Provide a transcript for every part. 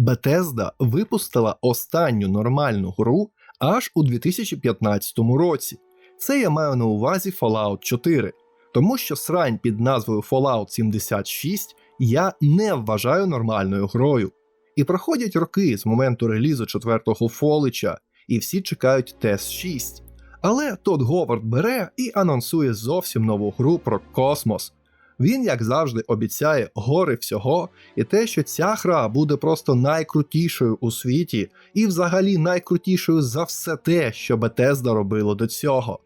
Bethesda випустила останню нормальну гру аж у 2015 році. Це я маю на увазі Fallout 4, тому що срань під назвою Fallout 76 я не вважаю нормальною грою. І проходять роки з моменту релізу четвертого фолича, і всі чекають TES 6. Але Тодд Говард бере і анонсує зовсім нову гру про космос. Він, як завжди, обіцяє гори всього, і те, що ця гра буде просто найкрутішою у світі, і взагалі найкрутішою за все те, що Bethesda робило до цього.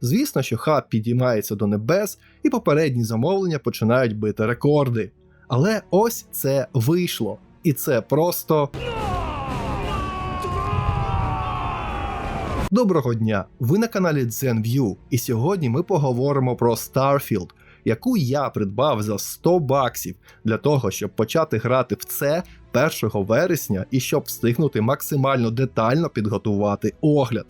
Звісно, що хаб підіймається до небес, і попередні замовлення починають бити рекорди. Але ось це вийшло, і це просто. Доброго дня! Ви на каналі ZenView, і сьогодні ми поговоримо про Starfield, яку я придбав за 100 баксів для того, щоб почати грати в це 1 вересня і щоб встигнути максимально детально підготувати огляд.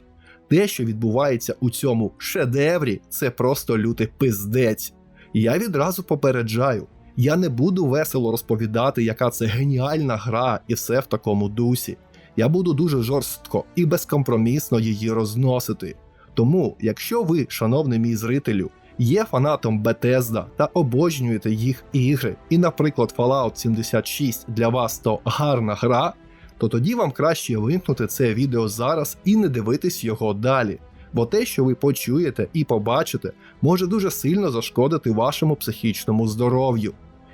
Те, що відбувається у цьому шедеврі, це просто лютий пиздець. Я відразу попереджаю. Я не буду весело розповідати, яка це геніальна гра і все в такому дусі. Я буду дуже жорстко і безкомпромісно її розносити. Тому, якщо ви, шановний мій зрителю, є фанатом Bethesda та обожнюєте їх ігри, і, наприклад, Fallout 76 для вас то гарна гра, то тоді вам краще вимкнути це відео зараз і не дивитись його далі. Бо те, що ви почуєте і побачите, може дуже сильно зашкодити вашому психічному здоров'ю.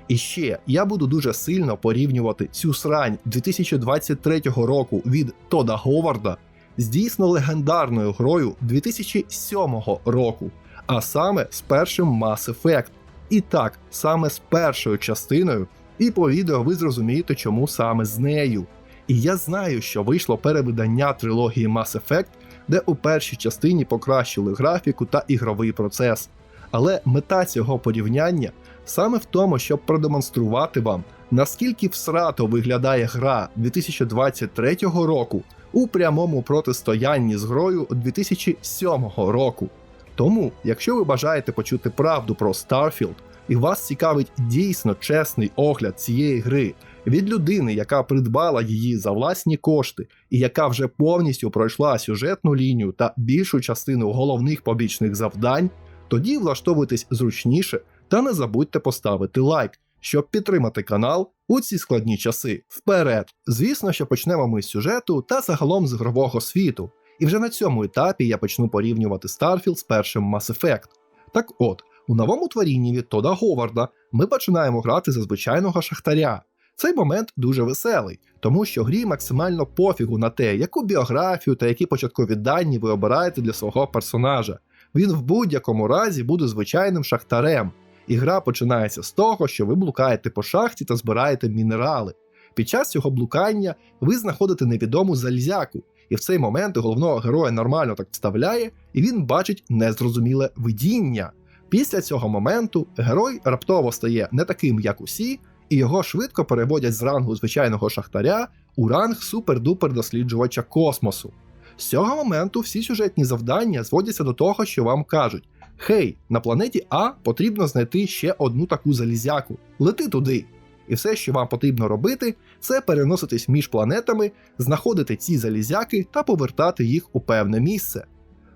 І ще я буду дуже сильно порівнювати цю срань 2023 року від Тода Говарда з дійсно легендарною грою 2007 року, а саме з першим Mass Effect. І так, саме з першою частиною, і по відео ви зрозумієте, чому саме з нею. І я знаю, що вийшло перевидання трилогії Mass Effect, де у першій частині покращили графіку та ігровий процес. Але мета цього порівняння саме в тому, щоб продемонструвати вам, наскільки всрато виглядає гра 2023 року у прямому протистоянні з грою 2007 року. Тому, якщо ви бажаєте почути правду про Starfield, і вас цікавить дійсно чесний огляд цієї гри від людини, яка придбала її за власні кошти, і яка вже повністю пройшла сюжетну лінію та більшу частину головних побічних завдань, тоді влаштовуйтесь зручніше та не забудьте поставити лайк, щоб підтримати канал у ці складні часи. Вперед! Звісно, що почнемо ми з сюжету та загалом з ігрового світу. І вже на цьому етапі я почну порівнювати Starfield з першим Mass Effect. Так от, у новому творінні від Тода Говарда ми починаємо грати за звичайного шахтаря. Цей момент дуже веселий, тому що грі максимально пофігу на те, яку біографію та які початкові дані ви обираєте для свого персонажа. Він в будь-якому разі буде звичайним шахтарем. І гра починається з того, що ви блукаєте по шахті та збираєте мінерали. Під час цього блукання ви знаходите невідому залізяку, і в цей момент головного героя нормально так вставляє, і він бачить незрозуміле видіння. Після цього моменту герой раптово стає не таким, як усі, і його швидко переводять з рангу звичайного шахтаря у ранг супер-дупер досліджувача космосу. З цього моменту всі сюжетні завдання зводяться до того, що вам кажуть: Хей, на планеті А потрібно знайти ще одну таку залізяку. Лети туди. І все, що вам потрібно робити, це переноситись між планетами, знаходити ці залізяки та повертати їх у певне місце.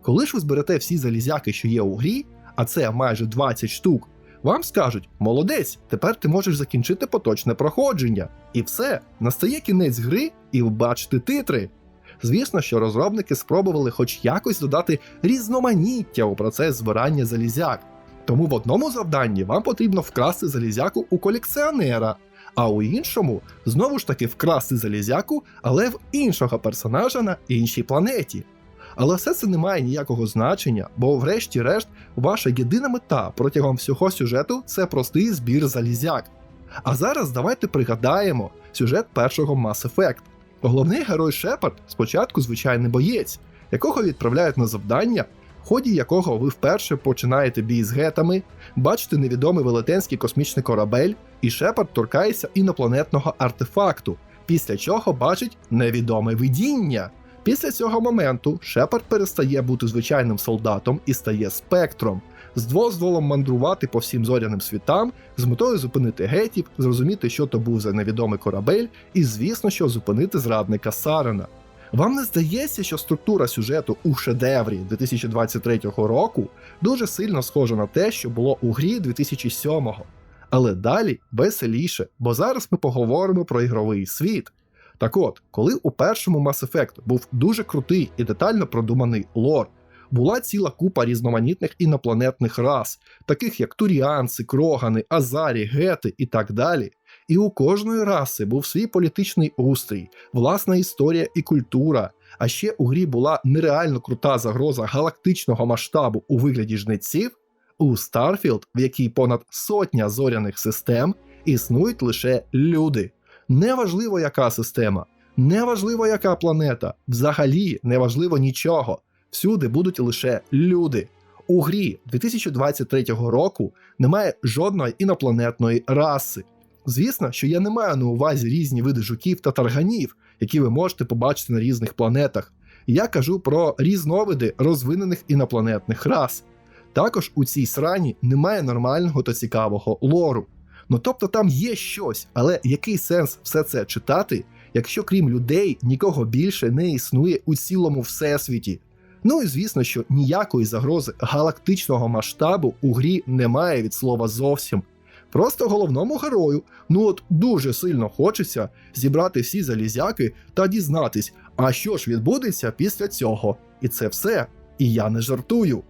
Коли ж ви зберете всі залізяки, що є у грі, а це майже 20 штук, вам скажуть: молодець, тепер ти можеш закінчити поточне проходження. І все, настає кінець гри, і ви бачите титри. Звісно, що розробники спробували хоч якось додати різноманіття у процес збирання залізяк. Тому в одному завданні вам потрібно вкрасти залізяку у колекціонера, а у іншому знову ж таки вкрасти залізяку, але в іншого персонажа на іншій планеті. Але все це не має ніякого значення, бо, врешті-решт, ваша єдина мета протягом всього сюжету це простий збір залізяк. А зараз давайте пригадаємо сюжет першого Mass Effect. Головний герой Шепард спочатку звичайний боєць, якого відправляють на завдання, в ході якого ви вперше починаєте бій з гетами, бачите невідомий велетенський космічний корабель, і Шепард торкається інопланетного артефакту, після чого бачить невідоме видіння. Після цього моменту Шепард перестає бути звичайним солдатом і стає спектром. з дозволом мандрувати по всім зоряним світам, з метою зупинити гетів, зрозуміти, що то був за невідомий корабель, і, звісно, що зупинити зрадника Сарена. Вам не здається, що структура сюжету у шедеврі 2023 року дуже сильно схожа на те, що було у грі 2007-го. Але далі веселіше, бо зараз ми поговоримо про ігровий світ. Так от, коли у першому Mass Effect був дуже крутий і детально продуманий лор, була ціла купа різноманітних інопланетних рас, таких як туріанці, крогани, азарі, гети і так далі. І у кожної раси був свій політичний устрій, власна історія і культура. А ще у грі була нереально крута загроза галактичного масштабу у вигляді жнеців. У Starfield, в якій понад сотня зоряних систем, існують лише люди. Неважливо, яка система, неважливо, яка планета, взагалі неважливо нічого. Всюди будуть лише люди. У грі 2023 року немає жодної інопланетної раси. Звісно, що я не маю на увазі різні види жуків та тарганів, які ви можете побачити на різних планетах. Я кажу про різновиди розвинених інопланетних рас. Також у цій срані немає нормального та цікавого лору. Ну тобто там є щось, але який сенс все це читати, якщо крім людей нікого більше не існує у цілому всесвіті? Ну і звісно, що ніякої загрози галактичного масштабу у грі немає від слова зовсім. Просто головному герою, ну от дуже сильно хочеться зібрати всі залізяки та дізнатись, а що ж відбудеться після цього. І це все. І я не жартую.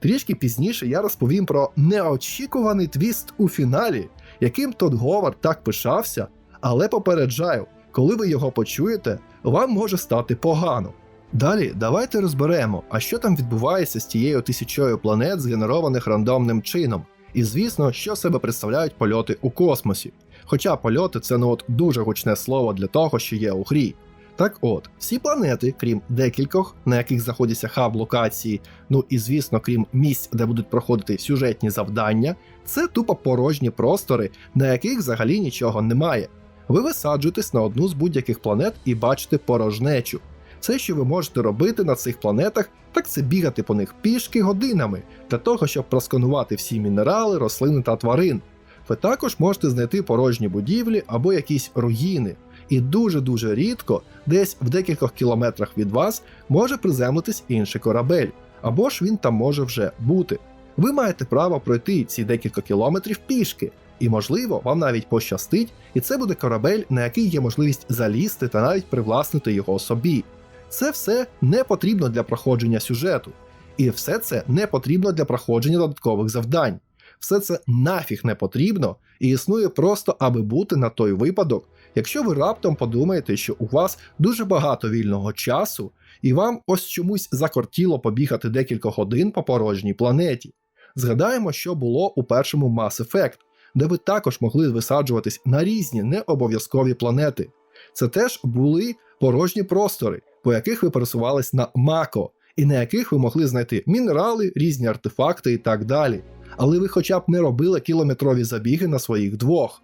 Трішки пізніше я розповім про неочікуваний твіст у фіналі, яким Тодд Говард так пишався, але попереджаю, коли ви його почуєте, вам може стати погано. Далі давайте розберемо, а що там відбувається з тією тисячою планет, згенерованих рандомним чином. І звісно, що себе представляють польоти у космосі. Хоча польоти це ну от дуже гучне слово для того, що є у грі. Так от, всі планети, крім декількох, на яких знаходяться хаб локації, ну і звісно, крім місць, де будуть проходити сюжетні завдання, це тупо порожні простори, на яких взагалі нічого немає. Ви висаджуєтесь на одну з будь-яких планет і бачите порожнечу. Все, що ви можете робити на цих планетах, так це бігати по них пішки годинами, для того, щоб просканувати всі мінерали, рослини та тварин. Ви також можете знайти порожні будівлі або якісь руїни. І дуже-дуже рідко, десь в декількох кілометрах від вас, може приземлитись інший корабель, або ж він там може вже бути. Ви маєте право пройти ці декілька кілометрів пішки, і, можливо, вам навіть пощастить, і це буде корабель, на який є можливість залізти та навіть привласнити його собі. Це все не потрібно для проходження сюжету. І все це не потрібно для проходження додаткових завдань. Все це нафіг не потрібно і існує просто, аби бути на той випадок, якщо ви раптом подумаєте, що у вас дуже багато вільного часу, і вам ось чомусь закортіло побігати декілька годин по порожній планеті. Згадаємо, що було у першому Mass Effect, де ви також могли висаджуватись на різні необов'язкові планети. Це теж були порожні простори, по яких ви пересувались на Мако, і на яких ви могли знайти мінерали, різні артефакти і так далі. Але ви хоча б не робили кілометрові забіги на своїх двох.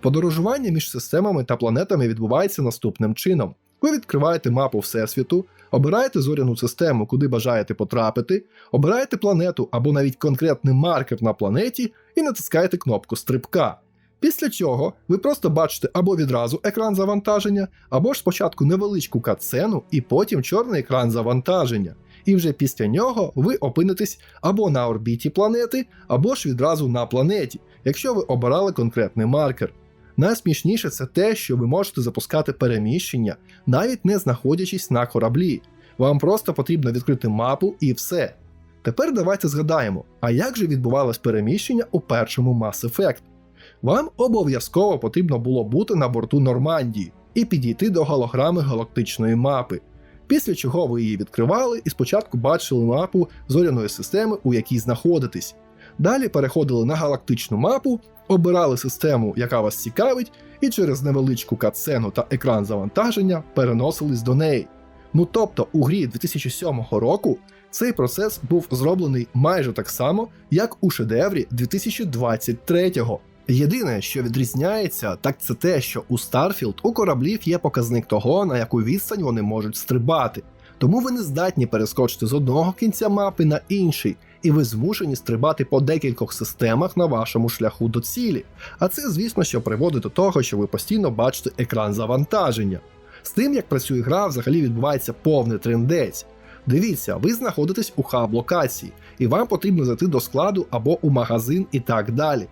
Подорожування між системами та планетами відбувається наступним чином: ви відкриваєте мапу Всесвіту, обираєте зоряну систему, куди бажаєте потрапити, обираєте планету або навіть конкретний маркер на планеті і натискаєте кнопку стрибка. Після чого ви просто бачите або відразу екран завантаження, або ж спочатку невеличку катсцену і потім чорний екран завантаження. І вже після нього ви опинитесь або на орбіті планети, або ж відразу на планеті, якщо ви обирали конкретний маркер. Найсмішніше це те, що ви можете запускати переміщення, навіть не знаходячись на кораблі. Вам просто потрібно відкрити мапу і все. Тепер давайте згадаємо, а як же відбувалось переміщення у першому Mass Effect? Вам обов'язково потрібно було бути на борту Нормандії і підійти до голограми галактичної мапи. Після чого ви її відкривали і спочатку бачили мапу зоряної системи, у якій знаходитесь. Далі переходили на галактичну мапу, обирали систему, яка вас цікавить, і через невеличку катсцену та екран завантаження переносились до неї. Ну тобто у грі 2007 року цей процес був зроблений майже так само, як у шедеврі 2023-го. Єдине, що відрізняється, так це те, що у Starfield у кораблів є показник того, на яку відстань вони можуть стрибати. Тому ви не здатні перескочити з одного кінця мапи на інший, і ви змушені стрибати по декількох системах на вашому шляху до цілі. А це, звісно, що приводить до того, що ви постійно бачите екран завантаження. З тим, як працює гра, взагалі відбувається повний трендець. Дивіться, ви знаходитесь у хаб локації, і вам потрібно зайти до складу або у магазин і так далі.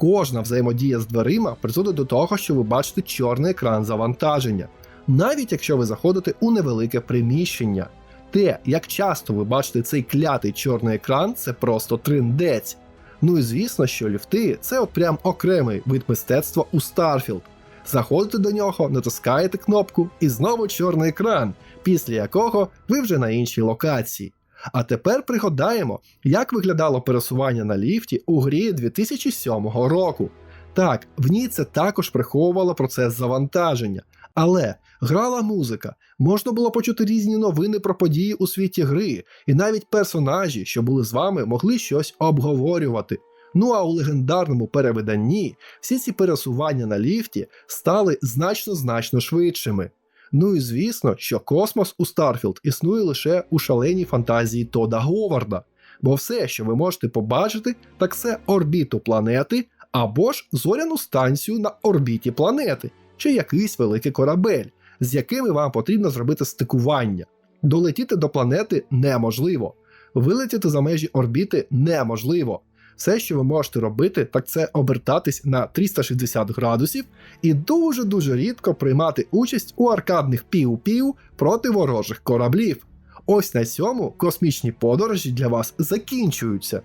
Кожна взаємодія з дверима призводить до того, що ви бачите чорний екран завантаження, навіть якщо ви заходите у невелике приміщення. Те, як часто ви бачите цей клятий чорний екран, це просто триндець. Ну і звісно, що ліфти це от прям окремий вид мистецтва у Starfield. Заходите до нього, натискаєте кнопку і знову чорний екран, після якого ви вже на іншій локації. А тепер пригадаємо, як виглядало пересування на ліфті у грі 2007 року. Так, в ній це також приховувало процес завантаження, але грала музика, можна було почути різні новини про події у світі гри, і навіть персонажі, що були з вами, могли щось обговорювати. Ну а у легендарному перевиданні всі ці пересування на ліфті стали значно значно швидшими. Ну і звісно, що космос у Старфілд існує лише у шаленій фантазії Тода Говарда, бо все, що ви можете побачити, так це орбіту планети або ж зоряну станцію на орбіті планети, чи якийсь великий корабель, з якими вам потрібно зробити стикування. Долетіти до планети неможливо, вилетіти за межі орбіти неможливо. Все, що ви можете робити, так це обертатись на 360 градусів і дуже-дуже рідко приймати участь у аркадних пів-пів проти ворожих кораблів. Ось на цьому космічні подорожі для вас закінчуються.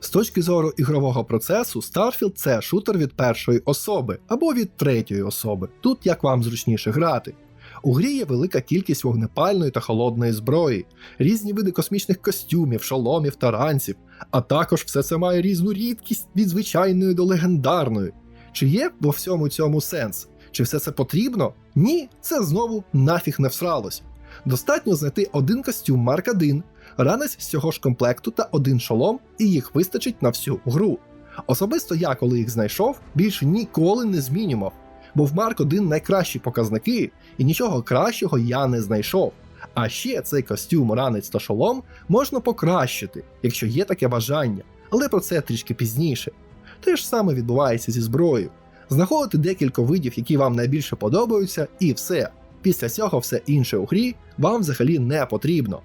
З точки зору ігрового процесу, Starfield це шутер від першої особи або від третьої особи, тут як вам зручніше грати. У грі є велика кількість вогнепальної та холодної зброї, різні види космічних костюмів, шоломів та ранців, а також все це має різну рідкість від звичайної до легендарної. Чи є во всьому цьому сенс? Чи все це потрібно? Ні, це знову нафіг не всралось. Достатньо знайти один костюм Марк 1, ранець з цього ж комплекту та один шолом, і їх вистачить на всю гру. Особисто я, коли їх знайшов, більше ніколи не змінював, бо в Марк 1 найкращі показники, і нічого кращого я не знайшов. А ще цей костюм, ранець та шолом можна покращити, якщо є таке бажання, але про це трішки пізніше. Те ж саме відбувається зі зброєю. Знаходите декілька видів, які вам найбільше подобаються, і все. Після цього все інше у грі вам взагалі не потрібно.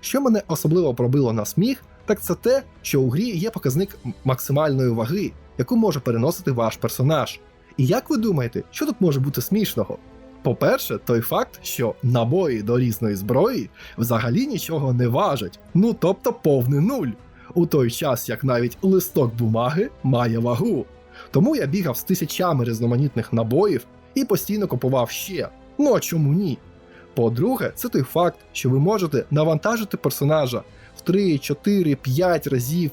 Що мене особливо пробило на сміх, так це те, що у грі є показник максимальної ваги, яку може переносити ваш персонаж. І як ви думаєте, що тут може бути смішного? По-перше, той факт, що набої до різної зброї взагалі нічого не важать, ну тобто повний нуль, у той час як навіть листок бумаги має вагу. Тому я бігав з тисячами різноманітних набоїв і постійно купував ще. Ну а чому ні? По-друге, це той факт, що ви можете навантажити персонажа в 3, 4, 5 разів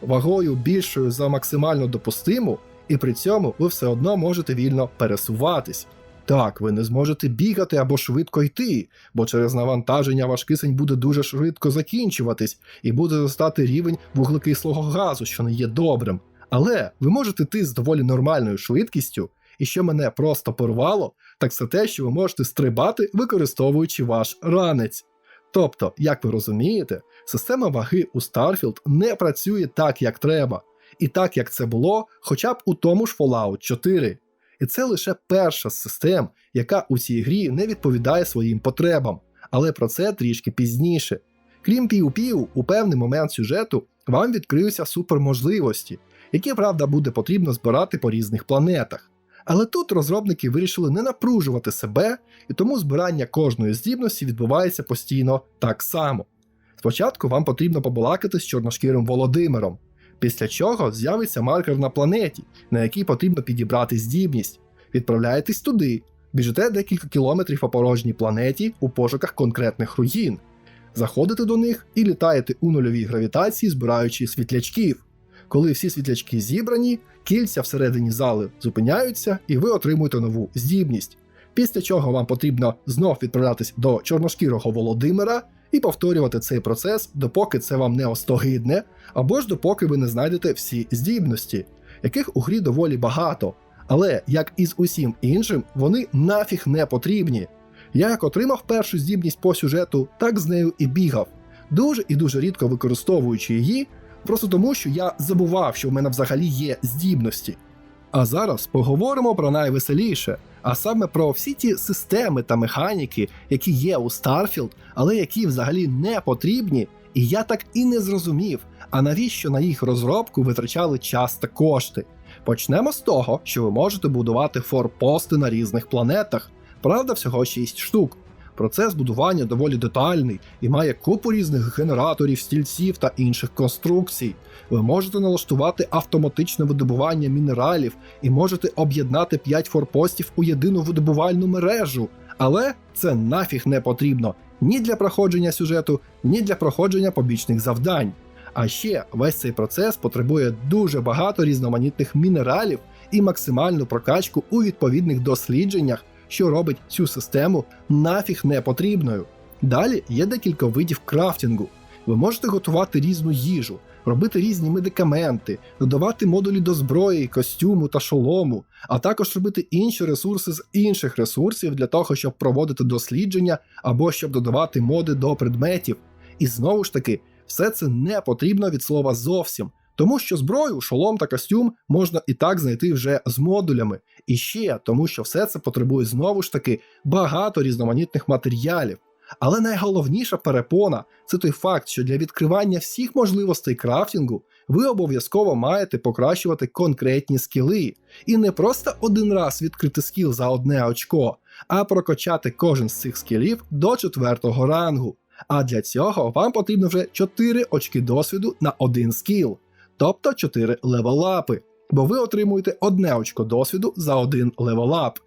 вагою більшою за максимально допустиму, і при цьому ви все одно можете вільно пересуватись. Так, ви не зможете бігати або швидко йти, бо через навантаження ваш кисень буде дуже швидко закінчуватись і буде зростати рівень вуглекислого газу, що не є добрим. Але ви можете йти з доволі нормальною швидкістю, і що мене просто порвало, так це те, що ви можете стрибати, використовуючи ваш ранець. Тобто, як ви розумієте, система ваги у Starfield не працює так, як треба, і так як це було хоча б у тому ж Fallout 4. І це лише перша з систем, яка у цій грі не відповідає своїм потребам, але про це трішки пізніше. Крім пів-пів, у певний момент сюжету вам відкриються суперможливості, які, правда, буде потрібно збирати по різних планетах. Але тут розробники вирішили не напружувати себе, і тому збирання кожної здібності відбувається постійно так само. Спочатку вам потрібно побалакати з чорношкірим Володимиром, після чого з'явиться маркер на планеті, на якій потрібно підібрати здібність. Відправляєтесь туди, біжите декілька кілометрів по порожній планеті у пошуках конкретних руїн, заходите до них і літаєте у нульовій гравітації, збираючи світлячків. Коли всі світлячки зібрані, кільця всередині зали зупиняються, і ви отримуєте нову здібність. Після чого вам потрібно знов відправлятись до чорношкірого Володимира і повторювати цей процес, допоки це вам не остогидне, або ж допоки ви не знайдете всі здібності, яких у грі доволі багато. Але як і з усім іншим, вони нафіг не потрібні. Я як отримав першу здібність по сюжету, так з нею і бігав, дуже і дуже рідко використовуючи її, просто тому що я забував, що в мене взагалі є здібності. А зараз поговоримо про найвеселіше, а саме про всі ті системи та механіки, які є у Starfield, але які взагалі не потрібні, і я так і не зрозумів, а навіщо на їх розробку витрачали час та кошти. Почнемо з того, що ви можете будувати форпости на різних планетах, правда, всього 6 штук. Процес будування доволі детальний і має купу різних генераторів, стільців та інших конструкцій. Ви можете налаштувати автоматичне видобування мінералів і можете об'єднати 5 форпостів у єдину видобувальну мережу. Але це нафіг не потрібно ні для проходження сюжету, ні для проходження побічних завдань. А ще весь цей процес потребує дуже багато різноманітних мінералів і максимальну прокачку у відповідних дослідженнях, що робить цю систему нафіг не потрібною. Далі є декілька видів крафтінгу. Ви можете готувати різну їжу, робити різні медикаменти, додавати модулі до зброї, костюму та шолому, а також робити інші ресурси з інших ресурсів для того, щоб проводити дослідження або щоб додавати моди до предметів. І знову ж таки, все це не потрібно від слова зовсім, тому що зброю, шолом та костюм можна і так знайти вже з модулями. І ще тому, що все це потребує знову ж таки багато різноманітних матеріалів. Але найголовніша перепона це той факт, що для відкривання всіх можливостей крафтінгу ви обов'язково маєте покращувати конкретні скіли, і не просто один раз відкрити скіл за одне очко, а прокачати кожен з цих скілів до четвертого рангу. А для цього вам потрібно вже 4 очки досвіду на один скіл, тобто 4 левелапи, бо ви отримуєте одне очко досвіду за один левелап.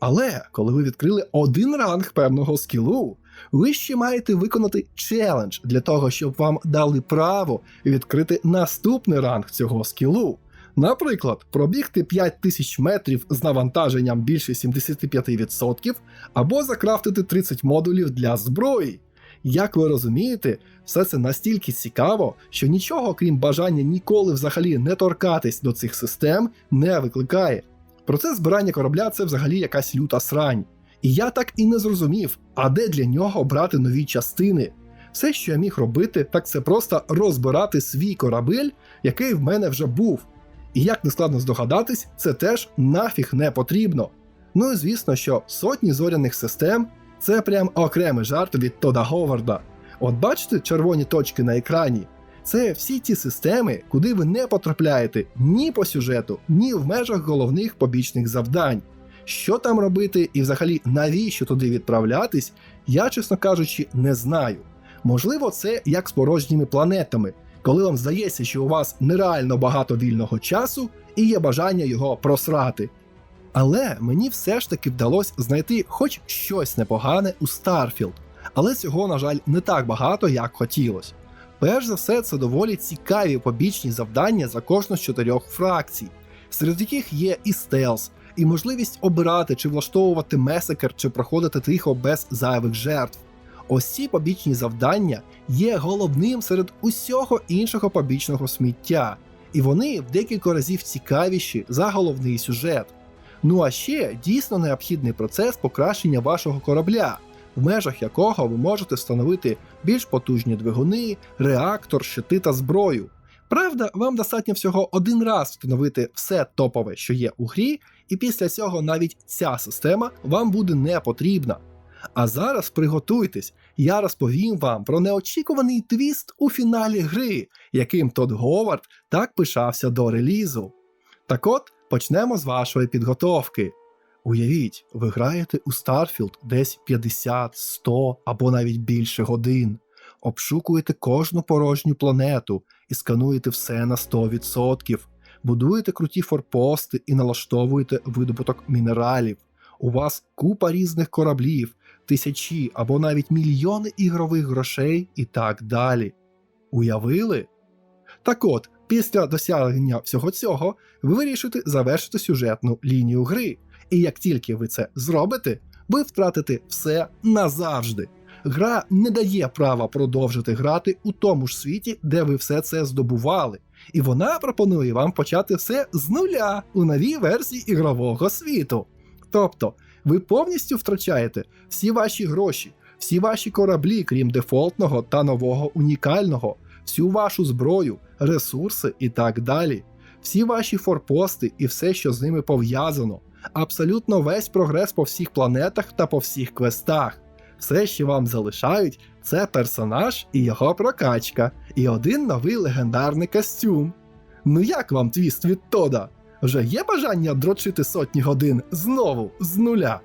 Але коли ви відкрили один ранг певного скілу, ви ще маєте виконати челендж для того, щоб вам дали право відкрити наступний ранг цього скілу. Наприклад, пробігти 5000 метрів з навантаженням більше 75%, або закрафтити 30 модулів для зброї. Як ви розумієте, все це настільки цікаво, що нічого, крім бажання ніколи взагалі не торкатись до цих систем, не викликає. Процес збирання корабля це взагалі якась люта срань. І я так і не зрозумів, а де для нього брати нові частини. Все, що я міг робити, так це просто розбирати свій корабель, який в мене вже був. І як не складно здогадатись, це теж нафіг не потрібно. Ну і звісно, що сотні зоряних систем це прям окремий жарт від Тода Говарда. От бачите червоні точки на екрані? Це всі ті системи, куди ви не потрапляєте ні по сюжету, ні в межах головних побічних завдань. Що там робити і взагалі навіщо туди відправлятись, я, чесно кажучи, не знаю. Можливо, це як з порожніми планетами, коли вам здається, що у вас нереально багато вільного часу і є бажання його просрати. Але мені все ж таки вдалося знайти хоч щось непогане у Starfield, але цього, на жаль, не так багато, як хотілося. Перш за все, це доволі цікаві побічні завдання за кожну з чотирьох фракцій, серед яких є і стелс, і можливість обирати чи влаштовувати месекер, чи проходити тихо без зайвих жертв. Ось ці побічні завдання є головним серед усього іншого побічного сміття, і вони в декілька разів цікавіші за головний сюжет. Ну а ще дійсно необхідний процес покращення вашого корабля, в межах якого ви можете встановити більш потужні двигуни, реактор, щити та зброю. Правда, вам достатньо всього один раз встановити все топове, що є у грі, і після цього навіть ця система вам буде не потрібна. А зараз приготуйтесь, я розповім вам про неочікуваний твіст у фіналі гри, яким Тодд Говард так пишався до релізу. Так от почнемо з вашої підготовки. Уявіть, ви граєте у Starfield десь 50, 100 або навіть більше годин, обшукуєте кожну порожню планету і скануєте все на 100%, будуєте круті форпости і налаштовуєте видобуток мінералів. У вас купа різних кораблів, тисячі або навіть мільйони ігрових грошей і так далі. Уявили? Так от, після досягнення всього цього, ви вирішите завершити сюжетну лінію гри. І як тільки ви це зробите, ви втратите все назавжди. Гра не дає права продовжити грати у тому ж світі, де ви все це здобували, і вона пропонує вам почати все з нуля у новій версії ігрового світу. Тобто, Ви повністю втрачаєте всі ваші гроші, всі ваші кораблі, крім дефолтного та нового унікального, всю вашу зброю, ресурси і так далі, всі ваші форпости і все, що з ними пов'язано, абсолютно весь прогрес по всіх планетах та по всіх квестах. Все, що вам залишають, це персонаж і його прокачка, і один новий легендарний костюм. Ну як вам твіст від Тода? Вже є бажання дрочити сотні годин знову з нуля?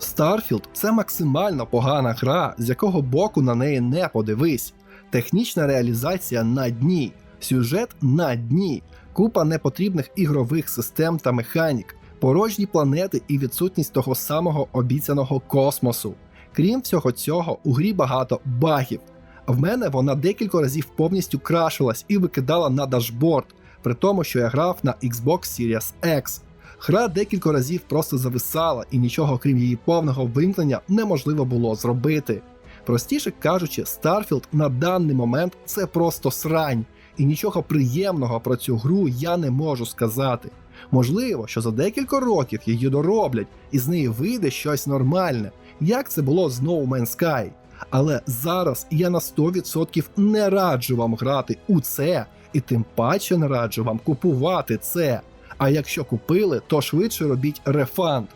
Starfield – це максимально погана гра, з якого боку на неї не подивись. Технічна реалізація на дні, сюжет на дні, купа непотрібних ігрових систем та механік, порожні планети і відсутність того самого обіцяного космосу. Крім всього цього, у грі багато багів. В мене вона декілька разів повністю крашилась і викидала на дашборд, при тому, що я грав на Xbox Series X. Гра декілька разів просто зависала, і нічого крім її повного вимкнення неможливо було зробити. Простіше кажучи, Starfield на даний момент це просто срань, і нічого приємного про цю гру я не можу сказати. Можливо, що за декілька років її дороблять, і з неї вийде щось нормальне, як це було з No Man's Sky. Але зараз я на 100% не раджу вам грати у це, і тим паче не раджу вам купувати це. А якщо купили, то швидше робіть рефанд.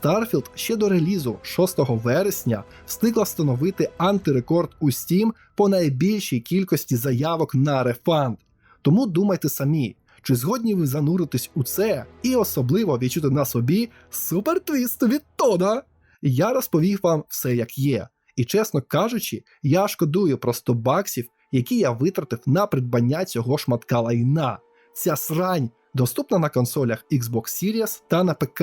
Starfield ще до релізу 6 вересня встигла встановити антирекорд у Steam по найбільшій кількості заявок на рефанд. Тому думайте самі, чи згодні ви зануритись у це і особливо відчути на собі супертвіст від Тода. Я розповів вам все як є. І чесно кажучи, я шкодую про 100 баксів, які я витратив на придбання цього шматка лайна. Ця срань доступна на консолях Xbox Series та на ПК.